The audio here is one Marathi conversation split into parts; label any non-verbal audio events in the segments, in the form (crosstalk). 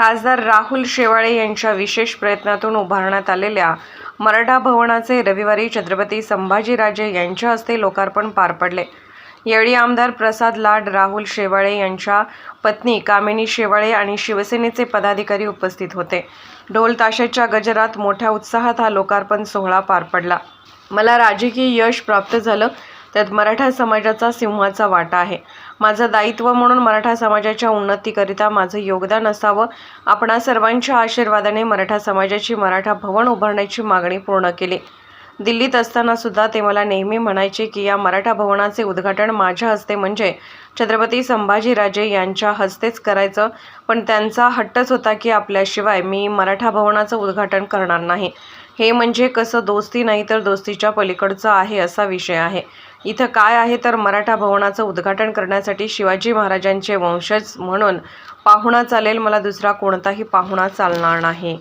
खासदार राहुल शेवाळे यांच्या विशेष प्रयत्नातून उभारण्यात आलेल्या मराठा भवनाचे रविवारी छत्रपती संभाजीराजे यांच्या हस्ते लोकार्पण पार पडले. यावेळी आमदार प्रसाद लाड राहुल शेवाळे यांच्या पत्नी कामिनी शेवाळे आणि शिवसेनेचे पदाधिकारी उपस्थित होते. ढोल ताशाच्या गजरात मोठ्या उत्साहात हा लोकार्पण सोहळा पार पडला. मला राजकीय यश प्राप्त झालं. त्यात मराठा समाजाचा सिंहाचा वाटा आहे. माझं दायित्व म्हणून मराठा समाजाच्या उन्नतीकरिता माझं योगदान असावं. आपणा सर्वांच्या आशीर्वादाने मराठा समाजाची मराठा भवन उभारण्याची मागणी पूर्ण केली. दिल्लीत असताना सुद्धा ते मला नेहमी म्हणायचे की या मराठा भवनाचे उद्घाटन माझ्या हस्ते म्हणजे छत्रपती संभाजीराजे यांच्या हस्तेच करायचं. पण त्यांचा हट्टच होता की आपल्याशिवाय मी मराठा भवनाचं उद्घाटन करणार नाही. हे म्हणजे कसं दोस्ती नाही तर दोस्तीच्या पलीकडचं आहे असा विषय आहे. इथं काय आहे तर मराठा भवनाचं उद्घाटन करण्यासाठी शिवाजी महाराजांचे वंशज म्हणून पाहुणा चालेल. मला दुसरा कोणताही पाहुणा चालणार नाही.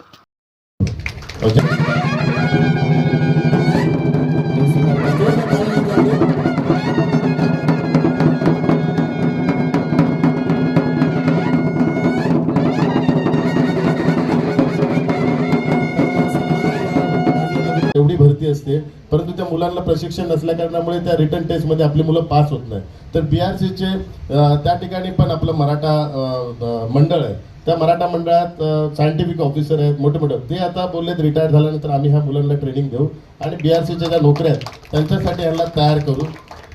मुलांना प्रशिक्षण नसल्या कारणामुळे त्या रिटर्न टेस्टमध्ये आपली मुलं पास होत नाही. तर बी आर सीचे त्या ठिकाणी पण आपलं मराठा मंडळ आहे. त्या मराठा मंडळात सायंटिफिक ऑफिसर आहेत मोठे मोठे. ते आता बोललेत रिटायर झाल्यानंतर आम्ही ह्या मुलांना ट्रेनिंग देऊ आणि बी आर सीच्या ज्या नोकऱ्या आहेत त्यांच्यासाठी यांना तयार करू.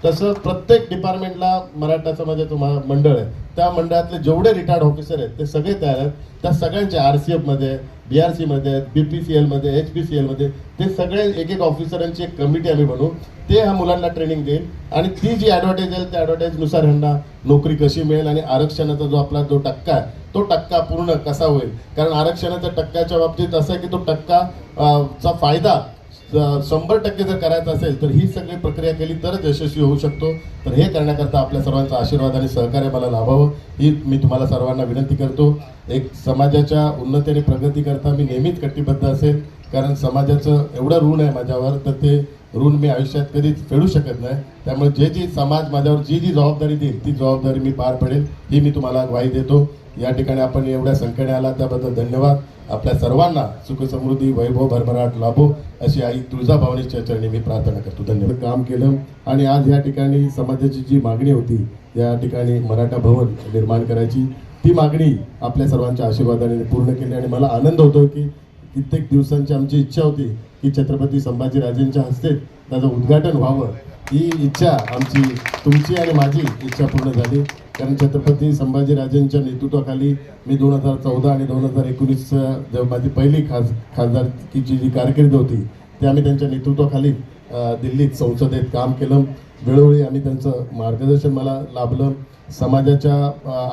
तसं प्रत्येक डिपार्टमेंटला मराठा समाजाचं मा- मंडळ आहे. त्या मंडळातले जेवढे रिटायर्ड ऑफिसर आहेत ते सगळे तयार आहेत. त्या सगळ्यांचे आर सी एफमध्ये बी आर सीमध्ये आहेत बी पी सी एलमध्ये एच पी सी एलमध्ये ते सगळे एक एक ऑफिसरांची एक कमिटी आम्ही बनवू. ते ह्या मुलांना ट्रेनिंग देईल. आणि ती जी ॲडव्हर्टाईज येईल त्या ॲडव्हर्टाईजनुसार ह्यांना नोकरी कशी मिळेल आणि आरक्षणाचा जो आपला जो टक्का आहे तो टक्का पूर्ण कसा होईल? कारण आरक्षणाच्या टक्क्याच्या बाबतीत असं आहे की तो टक्का चा फायदा शंभर टक्के जर करायचं असेल तर ही सगळी प्रक्रिया केली तरच यशस्वी होऊ शकतो. तर हे करण्याकरता आपल्या सर्वांचा आशीर्वाद आणि सहकार्य मला लाभावं. ही मी तुम्हाला सर्वांना विनंती करतो. एक समाजाच्या उन्नती आणि प्रगतीकरता मी नेहमीच कटिबद्ध असेल. कारण समाजाचं एवढं ऋण आहे माझ्यावर तर ते ऋण मी आयुष्यात कधीच फेडू शकत नाही. त्यामुळे जे जी समाज माझ्यावर जी जी जबाबदारी देईल ती जबाबदारी मी पार पडेल ही मी तुम्हाला ग्वाही देतो. या ठिकाणी आपण एवढ्या संख्येने आला त्याबद्दल धन्यवाद. आपल्या सर्वांना सुख समृद्धी वैभव भरभराट लाभो अशी आई तुळजाभवानीच्या चरणी मी प्रार्थना करतो. धन्यवाद. काम केलं आणि आज या ठिकाणी समाजाची जी मागणी होती या ठिकाणी मराठा भवन निर्माण करायची ती मागणी आपल्या सर्वांच्या आशीर्वादाने पूर्ण केली आणि मला आनंद होतो की कित्येक दिवसांची आमची इच्छा होती की छत्रपती संभाजीराजेंच्या हस्ते त्याचं उद्घाटन व्हावं. ही इच्छा आमची तुमची आणि माझी इच्छा पूर्ण झाली. कारण छत्रपती संभाजीराजेंच्या नेतृत्वाखाली मी दोन हजार चौदा आणि दोन हजार एकोणीस जेव्हा माझी पहिली खास खासदारकीची जी कारकीर्द होती ते आम्ही त्यांच्या नेतृत्वाखाली दिल्लीत संसदेत काम केलं. वेळोवेळी आम्ही त्यांचं मार्गदर्शन मला लाभलं. समाजाच्या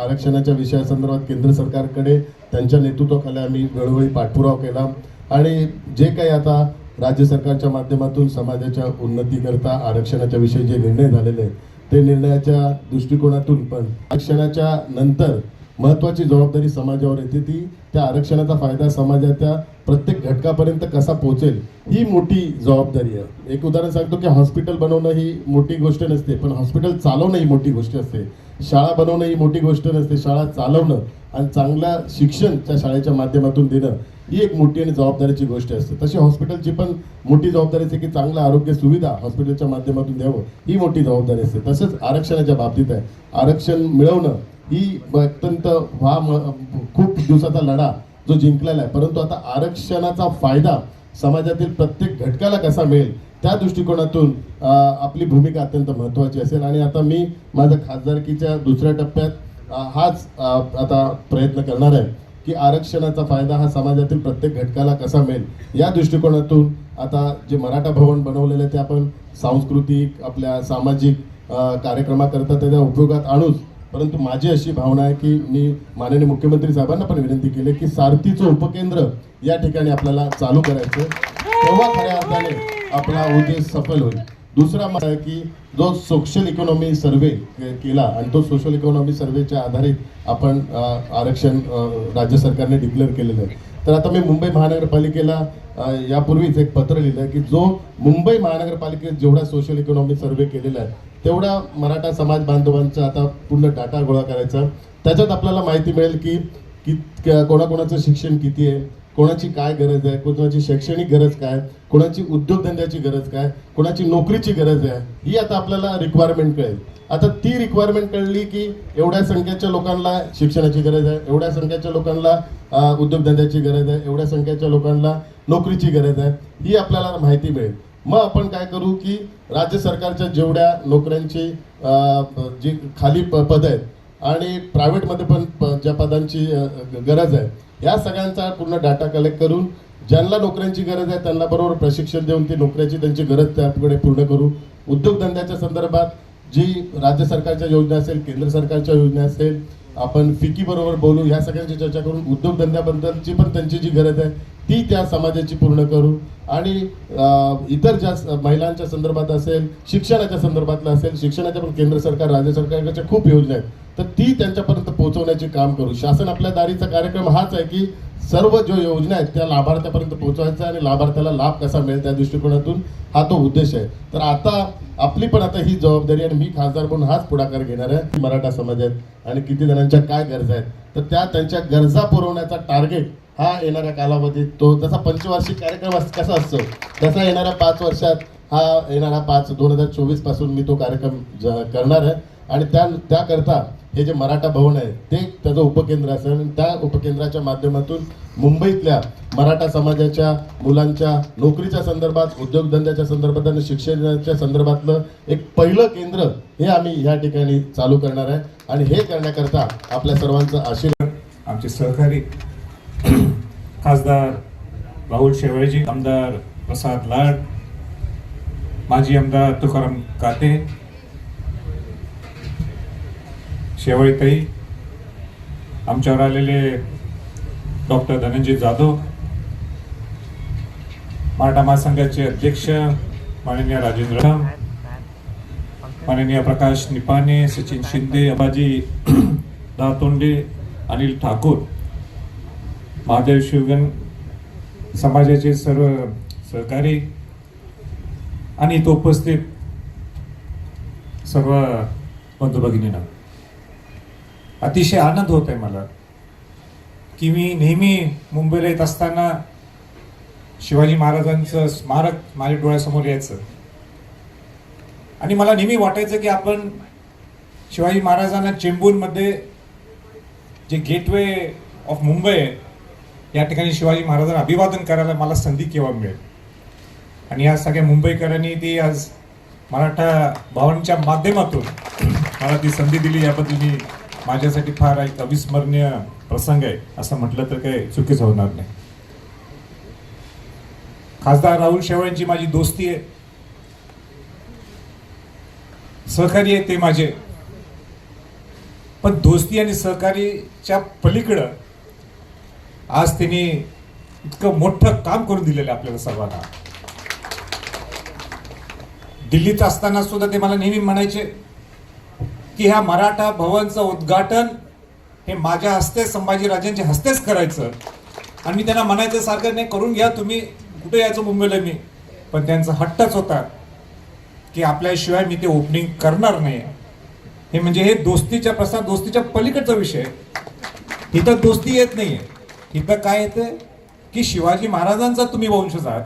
आरक्षणाच्या विषयासंदर्भात केंद्र सरकारकडे त्यांच्या नेतृत्वाखाली आम्ही वेळोवेळी पाठपुरावा केला. आणि जे काही आता राज्य सरकारच्या माध्यमातून समाजाच्या उन्नतीकरता आरक्षणाच्या विषयी जे निर्णय झालेले आहेत ते निर्णयाच्या दृष्टिकोनातून पण आरक्षणाच्या नंतर महत्वाची जबाबदारी समाजावर येते ती. त्या आरक्षणाचा फायदा समाजाच्या प्रत्येक घटकापर्यंत कसा पोहोचेल ही मोठी जबाबदारी आहे. एक उदाहरण सांगतो की हॉस्पिटल बनवणं ही मोठी गोष्ट नसते पण हॉस्पिटल चालवणं ही मोठी गोष्ट असते. शाळा बनवणं ही मोठी गोष्ट नसते शाळा चालवणं आणि चांगलं शिक्षण त्या शाळेच्या माध्यमातून देणं ही एक मोठी आणि जबाबदारीची गोष्ट असते. तशी हॉस्पिटलची पण मोठी जबाबदारी असते की चांगलं आरोग्य सुविधा हॉस्पिटलच्या माध्यमातून द्यावं ही मोठी जबाबदारी असते. तसंच आरक्षणाच्या बाबतीत आहे. आरक्षण मिळवणं ही अत्यंत हा म- खूप दिवसाचा लढा जो जिंकलेला आहे. परंतु आता आरक्षणाचा फायदा समाजातील प्रत्येक घटकाला कसा मिळेल त्या दृष्टिकोनातून आपली भूमिका अत्यंत महत्त्वाची असेल. आणि आता मी माझ्या खासदारकीच्या दुसऱ्या टप्प्यात हाच आता प्रयत्न करणार आहे. की आरक्षणाचा फायदा हा समाजातील प्रत्येक घटकाला कसा मिळेल? या दृष्टिकोनातून आता जे मराठा भवन बनवलेलं आहे ते आपण सांस्कृतिक आपल्या सामाजिक कार्यक्रमाकरता त्याच्या उपयोगात आणूच. परंतु माझी अशी भावना आहे की मी माननीय मुख्यमंत्री साहेबांना पण विनंती केली की सारथीचं उपकेंद्र या ठिकाणी आपल्याला चालू करायचं. तेव्हा खऱ्या अर्थाने आपला उद्देश सफल होईल. दुसरा मत आहे की जो सोशल इकॉनॉमी सर्वे केला आणि तो सोशल इकॉनॉमी सर्वेच्या आधारित आपण आरक्षण राज्य सरकारने डिक्लेअर केलेलं आहे. तर आता मी मुंबई महानगरपालिकेला यापूर्वीच एक पत्र लिहिलं की जो मुंबई महानगरपालिकेत जेवढा सोशल इकॉनॉमी सर्वे केलेला आहे तेवढा मराठा समाज बांधवांचा आता पूर्ण डाटा गोळा करायचा. त्याच्यात आपल्याला माहिती मिळेल की की कोणाकोणाचं शिक्षण किती आहे कोणाची काय गरज आहे? कोणाची शैक्षणिक गरज काय? कोणाची उद्योगधंद्याची गरज काय? कोणाची नोकरीची गरज आहे? ही आता आपल्याला रिक्वायरमेंट कळेल. आता ती रिक्वायरमेंट कळली की एवढ्या संख्येच्या लोकांना शिक्षणाची गरज आहे एवढ्या संख्येच्या लोकांना उद्योगधंद्याची गरज आहे एवढ्या संख्येच्या लोकांना नोकरीची गरज आहे ही आपल्याला माहिती मिळेल. मग आपण काय करू की राज्य सरकारच्या जेवढ्या नोकऱ्यांची जी खाली प पद आहेत आणि प्रायव्हेटमध्ये पण ज्या पदांची गरज आहे या सगळ्यांचा पूर्ण डाटा कलेक्ट करून ज्यांना नोकऱ्यांची गरज आहे त्यांना बरोबर प्रशिक्षण देऊन ती नोकऱ्याची त्यांची गरज त्याकडे पूर्ण करू. उद्योगधंद्याच्या संदर्भात जी राज्य सरकारच्या योजना असेल केंद्र सरकारच्या योजना असेल आपण फिकी बरोबर बोलू ह्या सगळ्यांची चर्चा करून उद्योगधंद्याबद्दलची पण त्यांची जी गरज आहे ती त्या समाजाची पूर्ण करू. आणि इतर ज्या महिलांच्या संदर्भात असेल शिक्षणाच्या संदर्भातलं असेल शिक्षणाच्या पण केंद्र सरकार राज्य सरकारच्या खूप योजना आहेत. तर ती त्यांच्यापर्यंत पोहोचवण्याचे काम करू. शासन आपल्या दारीचा कार्यक्रम हाच आहे की सर्व ज्या योजना आहेत त्या लाभार्थ्यापर्यंत पोहोचवायचा आणि लाभार्थ्याला लाभ कसा मिळेल त्या दृष्टिकोनातून हा तो उद्देश आहे. तर आता आपली पण आता ही जबाबदारी आणि मी खासदार म्हणून हाच पुढाकार घेणार आहे. मराठा समाज आहेत आणि किती जणांच्या काय गरजा आहेत. तर त्या त्यांच्या गरजा पुरवण्याचा टार्गेट हा येणाऱ्या कालावधीत तो जसा पंचवार्षिक कार्यक्रम अस- कसा असतो तसा येणाऱ्या पाच वर्षात हा येणारा पाच दोन हजार चोवीसपासून मी तो कार्यक्रम ज- करणार आहे. आणि त्या त्याकरता हे जे मराठा भवन आहे ते त्याचं उपकेंद्र असेल. आणि त्या उपकेंद्राच्या माध्यमातून मुंबईतल्या मराठा समाजाच्या मुलांच्या नोकरीच्या संदर्भात उद्योगधंद्याच्या संदर्भात आणि शिक्षणाच्या संदर्भातलं एक पहिलं केंद्र हे आम्ही या ठिकाणी चालू करणार आहे. आणि हे करण्याकरता आपल्या सर्वांचं आशीर्वाद. आमचे सहकारी खासदार राहुल शेवाळेजी आमदार प्रसाद लाड माजी आमदार तुकाराम काते शेवाळीताई आमच्यावर आलेले डॉक्टर धनंजय जाधव मराठा महासंघाचे अध्यक्ष माननीय राजेंद्र माननीय प्रकाश निपाने सचिन शिंदे अबाजी दातोंडे अनिल ठाकूर महादेव शिवगण समाजाचे सर्व सहकारी आणि इथं उपस्थित सर्व बंधू भगिनींना अतिशय आनंद होत आहे मला की मी नेहमी मुंबईला येत असताना शिवाजी महाराजांचं स्मारक माझ्या डोळ्यासमोर यायचं. आणि मला नेहमी वाटायचं की आपण शिवाजी महाराजांना चेंबूरमध्ये जे गेटवे ऑफ मुंबई आहे या ठिकाणी शिवाजी महाराजांना अभिवादन करायला मला संधी केव्हा मिळेल? आणि या सगळ्या मुंबईकरांनी ती आज मराठा भवनच्या माध्यमातून मला ती संधी दिली. याबद्दल मी माझ्यासाठी फार एक अविस्मरणीय प्रसंग आहे. असं म्हटलं तर काही चुकीच होणार नाही. खासदार राहुल शेवाळ्यांची माझी दोस्ती आहे. सहकारी आहे ते माझे. पण दोस्ती आणि सहकारीच्या पलीकडं आज त्यांनी इतकं मोठं काम करून दिलेलं आहे आपल्याला सर्वांना. दिल्लीत असताना सुद्धा ते मला नेहमी म्हणायचे की ह्या मराठा भवनचं उद्घाटन हे माझ्या हस्ते संभाजीराजांच्या हस्तेच करायचं. आणि मी त्यांना म्हणायचं सारखं नाही करून घ्या तुम्ही. कुठे यायचं मुंबईला मी? पण त्यांचा हट्टच होता की आपल्याशिवाय मी ते ओपनिंग करणार नाही. हे म्हणजे हे दोस्तीच्या प्रसार दोस्तीच्या पलीकडचा विषय. इथं दोस्ती येत नाहीये. इथं काय येतं की शिवाजी महाराजांचा तुम्ही वंशज आहात.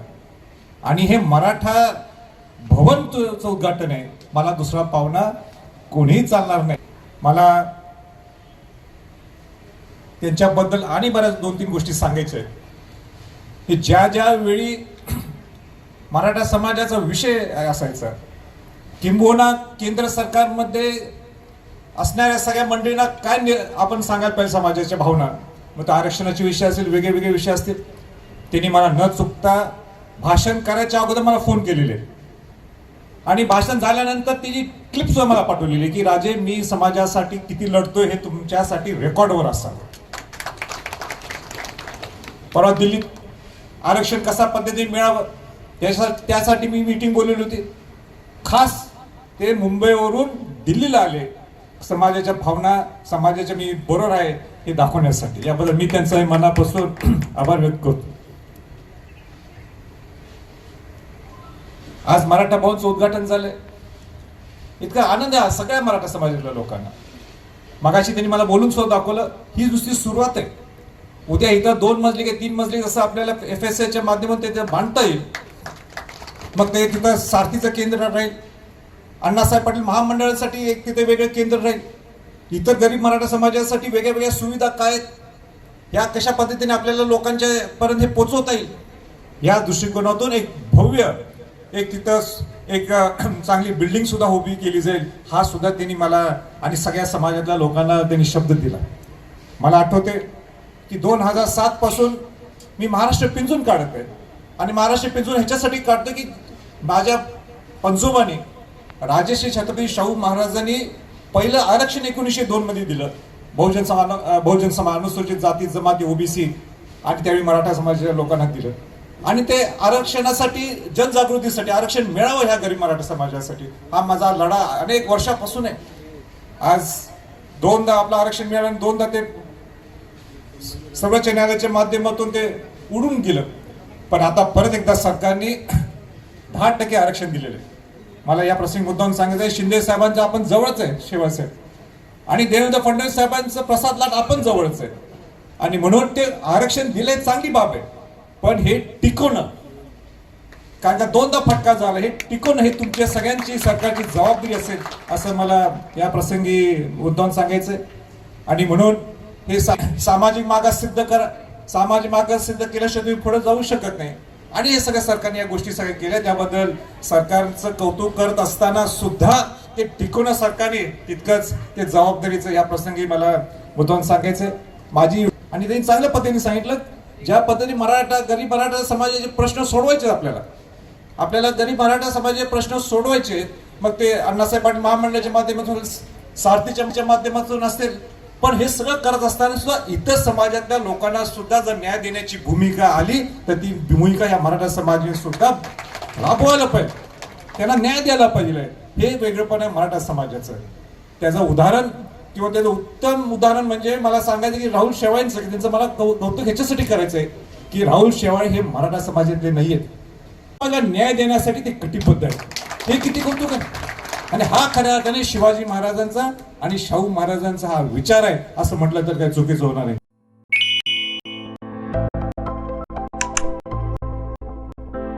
आणि हे मराठा भवन तुझं उद्घाटन आहे. मला दुसरा पाहुणा कोणीही चालणार नाही. मला त्यांच्याबद्दल आणि बऱ्याच दोन तीन गोष्टी सांगायच्या आहेत. की ज्या ज्या वेळी (clears throat) मराठा समाजाचा विषय असायचा किंबहुना केंद्र सरकारमध्ये असणाऱ्या सगळ्या मंडळींना काय आपण सांगायला पाहिजे समाजाच्या भावना? मग तो आरक्षणाचे विषय असेल वेगळे वेगळे विषय असतील. त्यांनी मला न चुकता भाषण करायच्या अगोदर मला फोन केलेले. आणि भाषण झाल्यानंतर त्याची क्लिप सुद्धा मला पाठवलेली की राजे मी समाजासाठी किती लढतोय हे तुमच्यासाठी रेकॉर्डवर असावं. परवा दिल्लीत आरक्षण कसा पद्धतीने मिळावं त्यासाठी त्यासाठी मी मीटिंग बोललेली होती. खास ते मुंबईवरून दिल्लीला आले. समाजाच्या भावना समाजाच्या मी बरोबर आहे हे दाखवण्यासाठी. याबद्दल मी त्यांचा मनापासून (clears throat) आभार व्यक्त करतो. आज मराठा भवनचं उद्घाटन झालंय. इतका आनंद आहे सगळ्या मराठा समाजातल्या लोकांना. मगाशी त्यांनी मला बोलून सुद्धा दाखवलं ही दुसरी सुरुवात आहे. उद्या इथं दोन मजली किंवा तीन मजली जसं आपल्याला एफ एस एच्या माध्यमातून ते बांधता येईल. मग ते तिथं सारथीचं केंद्र राहील. अण्णासाहेब पाटील महामंडळासाठी एक तिथे वेगळं केंद्र राहील. इतर गरीब मराठा समाजासाठी वेगळ्या वेगळ्या सुविधा काय आहेत? या कशा पद्धतीने आपल्याला लोकांच्या पर्यंत हे पोचवता येईल? या दृष्टिकोनातून एक भव्य एक तिथं एक (clears throat) चांगली बिल्डिंग सुद्धा उभी केली जाईल. हा सुद्धा त्यांनी मला आणि सगळ्या समाजातल्या लोकांना त्यांनी शब्द दिला. मला आठवते की दोन हजार सात पासून मी महाराष्ट्र पिंजून काढत आहे आणि महाराष्ट्र पिंजून ह्याच्यासाठी काढतो की माझ्या पंजोबाने राजश्री छत्रपती शाहू महाराजांनी पहिलं आरक्षण एकोणीसशे दोन मध्ये दिलं. बहुजन समान बहुजन समान अनुसूचित जाती जमाती ओबीसी आणि त्यावेळी मराठा समाजाच्या लोकांना दिलं. आणि ते आरक्षणासाठी जनजागृतीसाठी आरक्षण मिळावं ह्या गरीब मराठा समाजासाठी. हा माझा लढा अनेक वर्षापासून आहे. आज दोनदा आपलं आरक्षण मिळालं आणि दोनदा ते सर्वोच्च न्यायालयाच्या माध्यमातून ते उडून गेलं. पण आता परत एकदा सरकारने (clears throat) दहा टक्के आरक्षण दिलेलं आहे. मला या प्रसंगी मुद्दाम सांगायचं आहे. शिंदे साहेबांचं आपण जवळच आहे शिवसाहेब आणि देवेंद्र फडणवीस साहेबांचं प्रसाद लाट आपण जवळच आहे. आणि म्हणून ते आरक्षण दिले चांगली बाब आहे. पण हे टिकवणं कारण का दोनदा फटका झाला हे टिकवणं हे तुमच्या सगळ्यांची सरकारची जबाबदारी असेल असं मला या प्रसंगी मुद्दाम सांगायचंय आणि म्हणून हे सामाजिक मागास सिद्ध करा. सामाजिक मागास सिद्ध केल्याशिवाय तुम्ही पुढे जाऊ शकत नाही. आणि हे सगळ्या सरकारने या गोष्टी सगळ्या केल्या. त्याबद्दल सरकारचं कौतुक करत असताना सुद्धा ते टिकवणं सरकारने तितकंच ते जबाबदारीचं या प्रसंगी मला मुद्दाम सांगायचं. माझी आणि त्यांनी चांगल्या पद्धतीने सांगितलं. ज्या पद्धतीने मराठा गरीब मराठा समाजाचे प्रश्न सोडवायचे आपल्याला आपल्याला गरीब मराठा समाजाचे प्रश्न सोडवायचे मग ते अण्णासाहेब पाटील महामंडळाच्या माध्यमातून सारथीच्या माध्यमातून असतील पण हे सगळं करत असताना सुद्धा इतर समाजातल्या लोकांना सुद्धा जर न्याय देण्याची भूमिका आली तर ती भूमिका या मराठा समाजाने सुद्धा राबवायला पाहिजे. त्यांना न्याय द्यायला पाहिजे. हे वेगळेपण आहे मराठा समाजाचं त्याचं उदाहरण किंवा त्याचं उत्तम उदाहरण म्हणजे मला सांगायचं की राहुल शेवाळेंचं की त्यांचं मला कौतुक ह्याच्यासाठी करायचं आहे की राहुल शेवाळे हे मराठा समाजातले नाही आहेत मला न्याय देण्यासाठी ते कटिबद्ध आहे हे किती कौतुक आहे? आणि हा खऱ्या अर्थाने शिवाजी महाराजांचा आणि शाहू महाराजांचा हा विचार आहे असं म्हटलं तर काही चुकीचं होणार आहे